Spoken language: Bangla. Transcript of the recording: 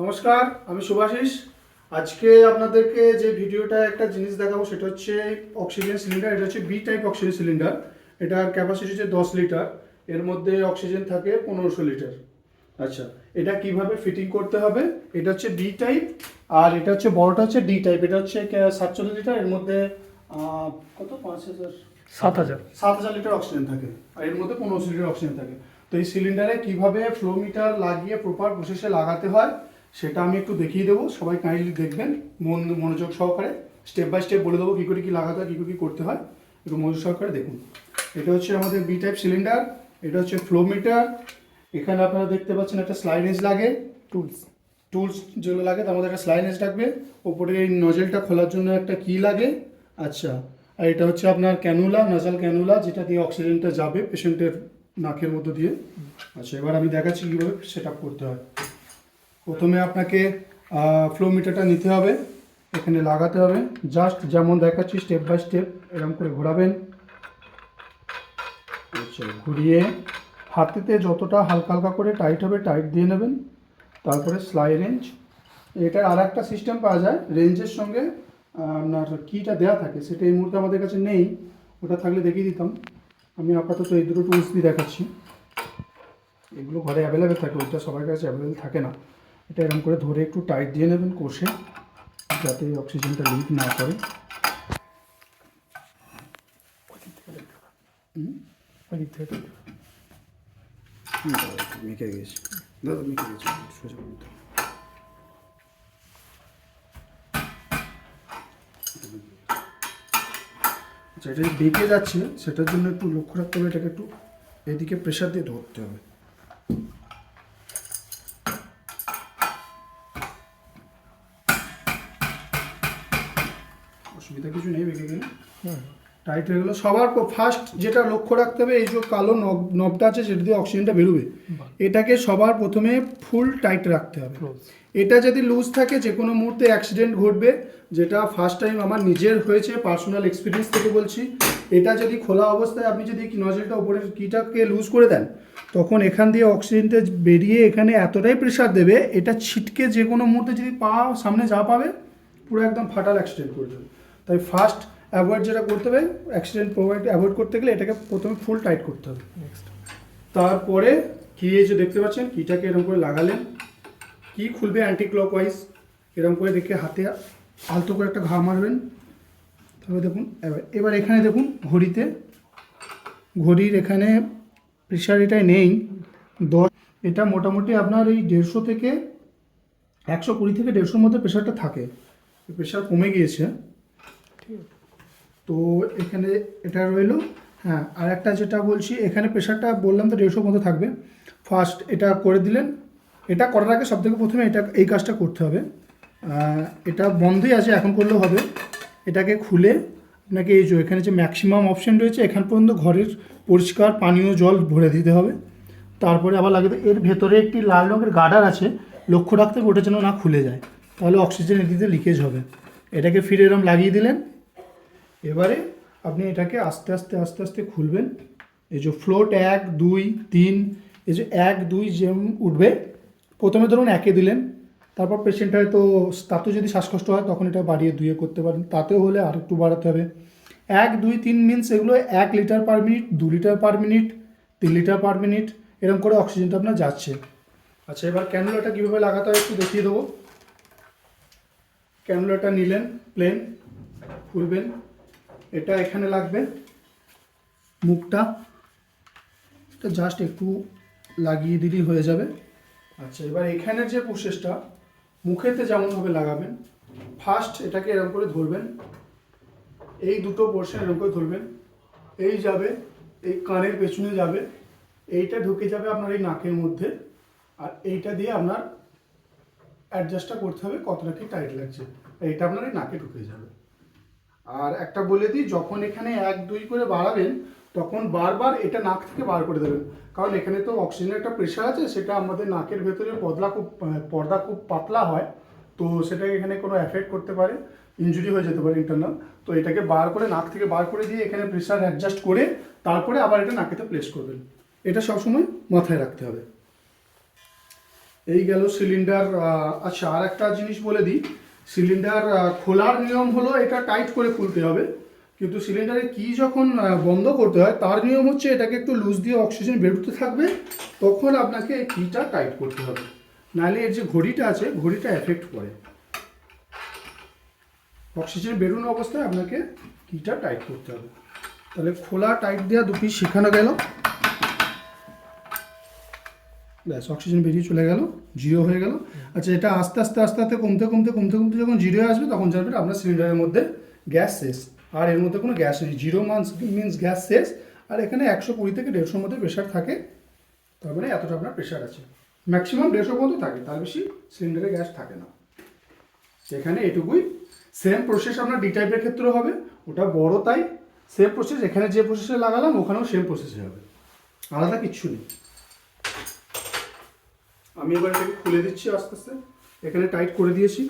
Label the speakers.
Speaker 1: নমস্কার আমি সুভাষিস। আজকে আপনাদেরকে যে ভিডিওটা একটা জিনিস দেখাবো সেটা হচ্ছে অক্সিজেন সিলিন্ডার এটা হচ্ছে বি টাইপ অক্সিজেন সিলিন্ডার এটার ক্যাপাসিটি হচ্ছে দশ লিটার এর মধ্যে অক্সিজেন থাকে পনেরোশো লিটার। আচ্ছা এটা কীভাবে ফিটিং করতে হবে? এটা হচ্ছে বি টাইপ আর এটা হচ্ছে বড়টা হচ্ছে ডি টাইপ এটা হচ্ছে সাতচল্লিশ লিটার এর মধ্যে কত? পাঁচ হাজার।
Speaker 2: সাত হাজার।
Speaker 1: সাত হাজার লিটার অক্সিজেন থাকে আর এর মধ্যে পনেরোশো লিটার অক্সিজেন থাকে। তো এই সিলিন্ডারে কীভাবে ফ্লো মিটার লাগিয়ে প্রপার প্রসেসে লাগাতে হয়? সেটা আমি একটু দেখিয়ে দেবো। সবাই কাইন্ডলি দেখবেন মন মনোযোগ সহকারে। স্টেপ বাই স্টেপ বলে দেবো কী করে কী লাগাতে হয় কী করে কী করতে হয়। একটু মনোযোগ সহকারে দেখুন। এটা হচ্ছে আমাদের বি টাইপ সিলিন্ডার এটা হচ্ছে ফ্লো মিটার এখানে আপনারা দেখতে পাচ্ছেন একটা স্লাইডেজ লাগে।
Speaker 2: টুলস
Speaker 1: টুলস যেগুলো লাগে তার মধ্যে একটা স্লাইনেজ লাগবে ওপরে এই নজেলটা খোলার জন্য একটা কি লাগে। আচ্ছা আর এটা হচ্ছে আপনার ক্যানুলা নাজাল ক্যানুলা যেটা দিয়ে অক্সিজেনটা যাবে পেশেন্টের নাকের মধ্যে দিয়ে। আচ্ছা এবার আমি দেখাচ্ছি কীভাবে সেট করতে হয়। প্রথমে আপনাকে ফ্লোমিটারটা নিতে হবে, এখানে লাগাতে হবে। জাস্ট যেমন দেখাচ্ছি স্টেপ বাই স্টেপ এরকম করে ঘোরাবেন। আচ্ছা ঘুরিয়ে হাতেতে যতটা হালকা হালকা করে টাইট হবে টাইট দিয়ে নেবেন। তারপরে স্লাই রেঞ্জ এটার আর একটা সিস্টেম পাওয়া যায় রেঞ্জের সঙ্গে আপনার কিটা দেওয়া থাকে, সেটা এই মুহূর্তে আমাদের কাছে নেই, ওটা থাকলে দেখিয়ে দিতাম। আমি আপাতত এই দুটো টুলস দিয়ে দেখাচ্ছি। এগুলো ঘরে অ্যাভেলেবেল থাকে, ওইটা সবার কাছে অ্যাভেলেবেল থাকে না। এটা এরকম করে ধরে একটু টাইট দিয়ে নেবেন কষে, যাতে অক্সিজেনটা লিক না করে। করুন আচ্ছা বেঁকে যাচ্ছে, সেটার জন্য একটু লক্ষ্য রাখতে হবে, এটাকে একটু এদিকে প্রেশার দিয়ে ধরতে হবে। অসুবিধা কিছু নেই বেঁকে গেলে। টাইট হয়ে গেলো। সবার ফার্স্ট যেটা লক্ষ্য রাখতে হবে এই যে কালো নব নবটা আছে সেটা দিয়ে অক্সিজেনটা বেরোবে। এটাকে সবার প্রথমে ফুল টাইট রাখতে হবে। এটা যদি লুজ থাকে যে কোনো মুহূর্তে অ্যাক্সিডেন্ট ঘটবে যেটা ফার্স্ট টাইম আমার নিজের হয়েছে পার্সোনাল এক্সপিরিয়েন্স থেকে বলছি এটা যদি খোলা অবস্থায় আপনি যদি নজলটা উপরের কিটাকে লুজ করে দেন তখন এখান দিয়ে অক্সিজেনটা বেরিয়ে এখানে এতটাই প্রেশার দেবে এটা ছিটকে যে কোনো মুহূর্তে যদি পা সামনে যা পাবে পুরো একদম ফাটাল অ্যাক্সিডেন্ট করে দেবে। তাই ফার্স্ট অ্যাভয়েড যেটা করতে হবে অ্যাক্সিডেন্ট প্রোভাইড অ্যাভয়েড করতে গেলে এটাকে প্রথমে ফুল টাইট করতে হবে।
Speaker 2: নেক্সট
Speaker 1: তারপরে কি যে দেখতে পাচ্ছেন কিটাকে এরকম করে লাগালেন কি খুলবে অ্যান্টি ক্লকওয়াইজ এরকম করে দেখে হাতে আলতো করে একটা ঘা মারবেন। তারপরে দেখুন এবার এবার এখানে দেখুন ঘড়িতে ঘড়ির এখানে প্রেশার এটাই নেই। দশ এটা মোটামুটি আপনার এই দেড়শো থেকে একশো কুড়ি থেকে দেড়শোর মধ্যে প্রেশারটা থাকে। প্রেশার কমে গিয়েছে। তো এখানে এটা রইল। হ্যাঁ আর একটা যেটা বলছি, এখানে প্রেশারটা বললাম তো দেড়শোর মতো থাকবে। ফার্স্ট এটা করে দিলেন। এটা করার আগে সবথেকে প্রথমে এটা, এই কাজটা করতে হবে। এটা বন্ধই আছে, এখন করলেও হবে। এটাকে খুলে আপনাকে এই যে এখানে যে ম্যাক্সিমাম অপশন রয়েছে, এখান পর্যন্ত ঘরের পরিষ্কার পানীয় জল ভরে দিতে হবে। তারপরে আবার লাগবে এর ভেতরে একটি লাল রঙের গার্ডার আছে, লক্ষ্য রাখতে ওটা যেন না খুলে যায়। তাহলে অক্সিজেন এদিকে লিকেজ হবে। এটাকে ফিরে এরম লাগিয়ে দিলেন। এবারে আপনি এটাকে আস্তে আস্তে আস্তে আস্তে খুলবেন। এই যে ফ্লোট এক, দুই, তিন, এই যে এক, দুই যেমন উঠবে, প্রথমে ধরুন একে দিলেন, তারপর পেশেন্ট হয়তো তাতেও যদি শ্বাসকষ্ট হয় তখন এটা বাড়িয়ে দুইয়ে করতে পারেন। তাতেও হলে আর একটু বাড়াতে হবে। এক, দুই, তিন মিনস এগুলো এক লিটার পার মিনিট দু লিটার পার মিনিট তিন লিটার পার মিনিট এরকম করে অক্সিজেনটা আপনার যাচ্ছে। আচ্ছা এবার ক্যানুলাটা কীভাবে লাগাতে হয় একটু দেখিয়ে দেবো। ক্যানুলাটা নিলেন প্লেন খুলবেন। এটা এখানে লাগবে। মুখটা এটা জাস্ট একটু লাগিয়ে দিলেই হয়ে যাবে। আচ্ছা এবার এখানের যে প্রসেসটা মুখেতে যেমনভাবে লাগাবেন ফার্স্ট এটাকে এরকম করে ধরবেন। এই দুটো পোর্শন এরকম করে ধরবেন। এই যাবে, এই কানের পেছনে যাবে। এইটা ঢুকে যাবে আপনার এই নাকের মধ্যে। আর এইটা দিয়ে আপনার অ্যাডজাস্টটা করতে হবে কতটা কি টাইট লাগছে। এইটা আপনার এই নাকে ঢুকে যাবে। আর একটা বলে দিই, যখন এখানে এক, দুই করে বাড়াবেন, তখন বারবার এটা নাক থেকে বার করে দেবেন। কারণ এখানে তো অক্সিজেনের একটা প্রেশার আছে, সেটা আমাদের নাকের ভেতরে পদলা খুব পর্দা খুব পাতলা হয়, তো সেটা এখানে কোনো এফেক্ট করতে পারে ইনজুরি হয়ে যেতে পারে ইন্টারনাল তো এটাকে বার করে, নাক থেকে বার করে দিয়ে এখানে প্রেশার অ্যাডজাস্ট করে, তারপরে আবার এটা নাকেতে প্লেস করবেন। এটা সবসময় মাথায় রাখতে হবে। এই গেল সিলিন্ডার আচ্ছা আর একটা জিনিস বলে দিই সিলিন্ডার খোলার নিয়ম হলো এটা টাইট করে খুলতে হবে। কিন্তু সিলিন্ডারে কি যখন বন্ধ করতে হয়, তার নিয়ম হচ্ছে এটাকে একটু লুজ দিয়ে অক্সিজেন বেরোতে থাকবে, তখন আপনাকে এই কিটা টাইট করতে হবে। নাহলে এর যে ঘড়িটা আছে, ঘড়িটা এফেক্ট করে। অক্সিজেন বেরোনো অবস্থায় আপনাকে কিটা টাইট করতে হবে। তাহলে খোলা টাইট দেওয়া দুটি শেখানো গেল। ব্যাস অক্সিজেন বেরিয়ে চলে গেল জিরো হয়ে গেল। আচ্ছা এটা আস্তে আস্তে আস্তে আস্তে কমতে কমতে কমতে কমতে যখন জিরো আসবে, তখন জানবেন আপনার সিলিন্ডারের মধ্যে গ্যাস শেষ। আর এর মধ্যে কোনো গ্যাস নেই। জিরো মান্স মিনস গ্যাস শেষ। আর এখানে একশো কুড়ি থেকে দেড়শোর মধ্যে প্রেশার থাকে। তার মানে এতটা আপনার প্রেশার আছে। ম্যাক্সিমাম দেড়শো পর্যন্ত থাকে, তার বেশি সিলিন্ডারে গ্যাস থাকে না। সেখানে এটুকুই। সেম প্রসেস আপনার ডি টাইপের ক্ষেত্রেও হবে। ওটা বড় তাই। সেম প্রসেস এখানে যে প্রসেসে লাগালাম, ওখানেও সেম প্রসেসে হবে। আলাদা কিচ্ছু নেই। আমি এবার এটাকে খুলে দিচ্ছি আস্তে আস্তে। এখানে টাইট করে দিয়েছি।